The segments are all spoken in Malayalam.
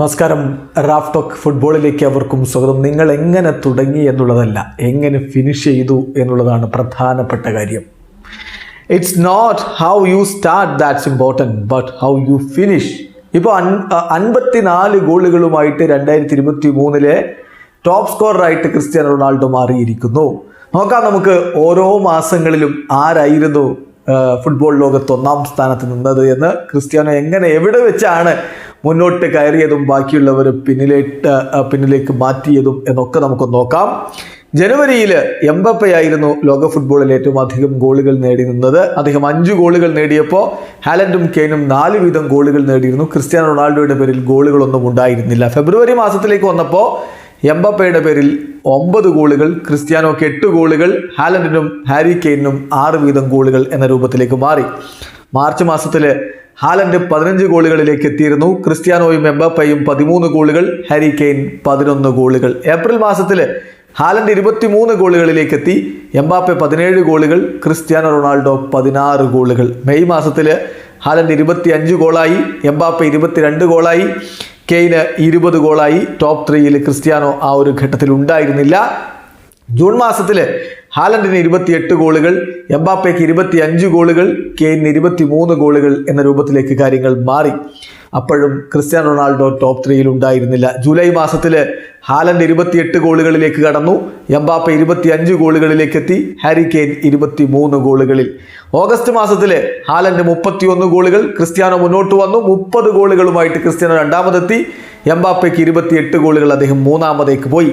നമസ്കാരം. റാഫ് ടോക്ക് ഫുട്ബോളിലേക്ക് അവർക്കും സ്വാഗതം. നിങ്ങൾ എങ്ങനെ തുടങ്ങി എന്നുള്ളതല്ല എങ്ങനെ ഫിനിഷ് ചെയ്തു എന്നുള്ളതാണ് പ്രധാനപ്പെട്ട കാര്യം. It's not how you start that's important but how you finish ഇപ്പോൾ അൻ അൻപത്തിനാല് ഗോളുകളുമായിട്ട് രണ്ടായിരത്തി ഇരുപത്തി മൂന്നിലെ ടോപ്പ് സ്കോററായിട്ട് ക്രിസ്ത്യാനോ റൊണാൾഡോ മാറിയിരിക്കുന്നു. നോക്കാം നമുക്ക് ഓരോ മാസങ്ങളിലും ആരായിരുന്നു ഫുട്ബോൾ ലോകത്ത് ഒന്നാം സ്ഥാനത്ത് നിന്നത് എന്ന്. ക്രിസ്ത്യാനോ എങ്ങനെ എവിടെ വെച്ചാണ് മുന്നോട്ട് കയറിയതും ബാക്കിയുള്ളവർ പിന്നിലേട്ട് പിന്നിലേക്ക് മാറ്റിയതും എന്നൊക്കെ നമുക്ക് നോക്കാം. ജനുവരിയിൽ എംബപ്പയായിരുന്നു ലോക ഫുട്ബോളിൽ ഏറ്റവും അധികം ഗോളുകൾ നേടി നിന്നത്. അദ്ദേഹം അഞ്ച് ഗോളുകൾ നേടിയപ്പോൾ ഹാലൻഡും കെയ്നും നാല് വീതം ഗോളുകൾ നേടിയിരുന്നു. ക്രിസ്ത്യാനോ റൊണാൾഡോയുടെ പേരിൽ ഗോളുകളൊന്നും ഉണ്ടായിരുന്നില്ല. ഫെബ്രുവരി മാസത്തിലേക്ക് വന്നപ്പോൾ എംബപ്പയുടെ പേരിൽ ഒമ്പത് ഗോളുകൾ ക്രിസ്ത്യാനോക്ക് എട്ട് ഗോളുകൾ ഹാലൻഡിനും ഹാരി കെയ്നും ആറ് വീതം ഗോളുകൾ എന്ന രൂപത്തിലേക്ക് മാറി. മാർച്ച് മാസത്തിൽ ഹാലൻഡ് പതിനഞ്ച് ഗോളുകളിലേക്ക് എത്തിയിരുന്നു. ക്രിസ്ത്യാനോയും എംബപ്പയും പതിമൂന്ന് ഗോളുകൾ ഹാരി കെയ്ൻ പതിനൊന്ന് ഗോളുകൾ. ഏപ്രിൽ മാസത്തിൽ ഹാലൻഡ് ഇരുപത്തിമൂന്ന് ഗോളുകളിലേക്ക് എത്തി. എംബാപ്പെ പതിനേഴ് ഗോളുകൾ ക്രിസ്ത്യാനോ റൊണാൾഡോ പതിനാറ് ഗോളുകൾ. മെയ് മാസത്തിൽ ഹാലൻഡ് ഇരുപത്തി അഞ്ച് ഗോളായി എംബാപ്പെ ഇരുപത്തിരണ്ട് ഗോളായി കെയ്ന് ഇരുപത് ഗോളായി. ടോപ്പ് ത്രീയിൽ ക്രിസ്ത്യാനോ ആ ഒരു ഘട്ടത്തിൽ ഉണ്ടായിരുന്നില്ല ജൂൺ മാസത്തിൽ ഹാലൻഡിന് ഇരുപത്തിയെട്ട് ഗോളുകൾ എംബാപ്പയ്ക്ക് ഇരുപത്തി അഞ്ച് ഗോളുകൾ കെയിന് ഇരുപത്തി മൂന്ന് ഗോളുകൾ എന്ന രൂപത്തിലേക്ക് കാര്യങ്ങൾ മാറി. അപ്പോഴും ക്രിസ്ത്യാനോ റൊണാൾഡോ ടോപ്പ് ത്രീയിൽ ഉണ്ടായിരുന്നില്ല. ജൂലൈ മാസത്തിൽ ഹാലൻഡ് ഇരുപത്തിയെട്ട് ഗോളുകളിലേക്ക് കടന്നു. എംബാപ്പ ഇരുപത്തി അഞ്ച് ഗോളുകളിലേക്ക് എത്തി. ഹാരി കെയ്ൻ ഇരുപത്തി മൂന്ന് ഗോളുകളിൽ. ഓഗസ്റ്റ് മാസത്തിൽ ഹാലൻഡ് മുപ്പത്തിയൊന്ന് ഗോളുകൾ ക്രിസ്ത്യാനോ മുന്നോട്ട് വന്നു. മുപ്പത് ഗോളുകളുമായിട്ട് ക്രിസ്ത്യാനോ രണ്ടാമതെത്തി. എംബാപ്പയ്ക്ക് ഇരുപത്തിയെട്ട് ഗോളുകൾ അദ്ദേഹം മൂന്നാമതേക്ക് പോയി.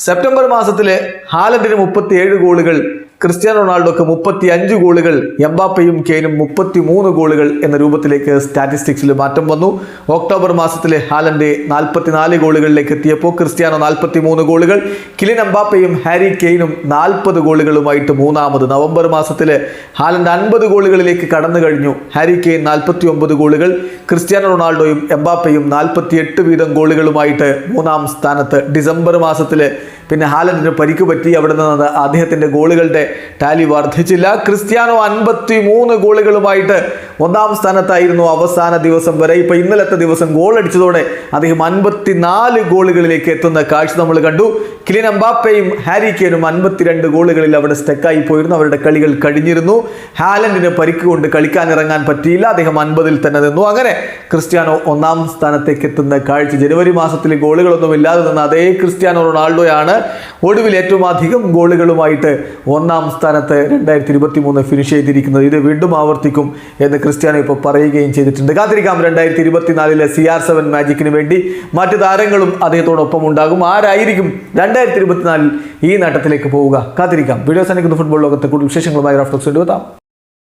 സെപ്റ്റംബർ മാസത്തിൽ ഹാലൻഡിന് മുപ്പത്തിയേഴ് ഗോളുകൾ ക്രിസ്ത്യാനോ റൊണാൾഡോക്ക് മുപ്പത്തി അഞ്ച് ഗോളുകൾ എംബാപ്പയും കെയിനും മുപ്പത്തി മൂന്ന് ഗോളുകൾ എന്ന രൂപത്തിലേക്ക് സ്റ്റാറ്റിസ്റ്റിക്സിൽ മാറ്റം വന്നു. ഒക്ടോബർ മാസത്തിലെ ഹാലൻഡ് നാൽപ്പത്തിനാല് ഗോളുകളിലേക്ക് എത്തിയപ്പോൾ ക്രിസ്ത്യാനോ നാൽപ്പത്തി മൂന്ന് ഗോളുകൾ കിലിൻ എംബാപ്പയും ഹാരി കെയ്നും നാൽപ്പത് ഗോളുകളുമായിട്ട് മൂന്നാമത് നവംബർ മാസത്തിൽ ഹാലൻഡ് അൻപത് ഗോളുകളിലേക്ക് കടന്നു കഴിഞ്ഞു. ഹാരി കെയ്ൻ നാൽപ്പത്തി ഒമ്പത് ഗോളുകൾ ക്രിസ്ത്യാനോ റൊണാൾഡോയും എംബാപ്പയും നാൽപ്പത്തി എട്ട് വീതം ഗോളുകളുമായിട്ട് മൂന്നാം സ്ഥാനത്ത് ഡിസംബർ മാസത്തിൽ പിന്നെ ഹാലൻഡിന് പരിക്ക് പറ്റി അവിടെ നിന്ന് അദ്ദേഹത്തിന്റെ ഗോളുകളുടെ ടാലി വർദ്ധിച്ചില്ല. ക്രിസ്ത്യാനോ അൻപത്തി മൂന്ന് ഗോളുകളുമായിട്ട് ഒന്നാം സ്ഥാനത്തായിരുന്നു അവസാന ദിവസം വരെ. ഇപ്പൊ ഇന്നലത്തെ ദിവസം ഗോൾ അടിച്ചതോടെ അദ്ദേഹം അൻപത്തിനാല് ഗോളുകളിലേക്ക് എത്തുന്ന കാഴ്ച നമ്മൾ കണ്ടു. കിലിൻ അംബാപ്പയും ഹാരി കെയനും അൻപത്തിരണ്ട് ഗോളുകളിൽ അവിടെ സ്റ്റക്കായി പോയിരുന്നു. അവരുടെ കളികൾ കഴിഞ്ഞിരുന്നു. ഹാലൻഡിന് പരിക്ക് കൊണ്ട് കളിക്കാൻ ഇറങ്ങാൻ പറ്റിയില്ല. അദ്ദേഹം അൻപതിൽ തന്നെ നിന്നു. അങ്ങനെ ക്രിസ്ത്യാനോ ഒന്നാം സ്ഥാനത്തേക്ക് എത്തുന്ന കാഴ്ച. ജനുവരി മാസത്തിലെ ഗോളുകളൊന്നും ഇല്ലാതെ നിന്ന അതേ ക്രിസ്ത്യാനോ റൊണാൾഡോയാണ് ഒടുവിൽ ഏറ്റവും അധികം ഗോളുകളുമായിട്ട് ഒന്നാം സ്ഥാനത്ത് രണ്ടായിരത്തി ഇരുപത്തി മൂന്ന് ഫിനിഷ് ചെയ്തിരിക്കുന്നത്. ഇത് വീണ്ടും ആവർത്തിക്കും എന്ന് ക്രിസ്ത്യാനോ ഇപ്പോൾ പറയുകയും ചെയ്തിട്ടുണ്ട്. കാത്തിരിക്കാം. രണ്ടായിരത്തി ഇരുപത്തിനാലിലെ സി ആർ സെവൻ മാജിക്കിന് വേണ്ടി മറ്റ് താരങ്ങളും അദ്ദേഹത്തോടൊപ്പം ഉണ്ടാകും. ആരായിരിക്കും രണ്ടായിരത്തി ഇരുപത്തിനാലിൽ ഈ നേട്ടത്തിലേക്ക് പോവുക? കാത്തിരിക്കാം. വീഡിയോസ് അനിക്കുന്ന ഫുട്ബോൾ ലോകത്തെ കൂടുതൽ വിശേഷങ്ങളുമായി റാഫ്റ്റോക്സ് എത്താം.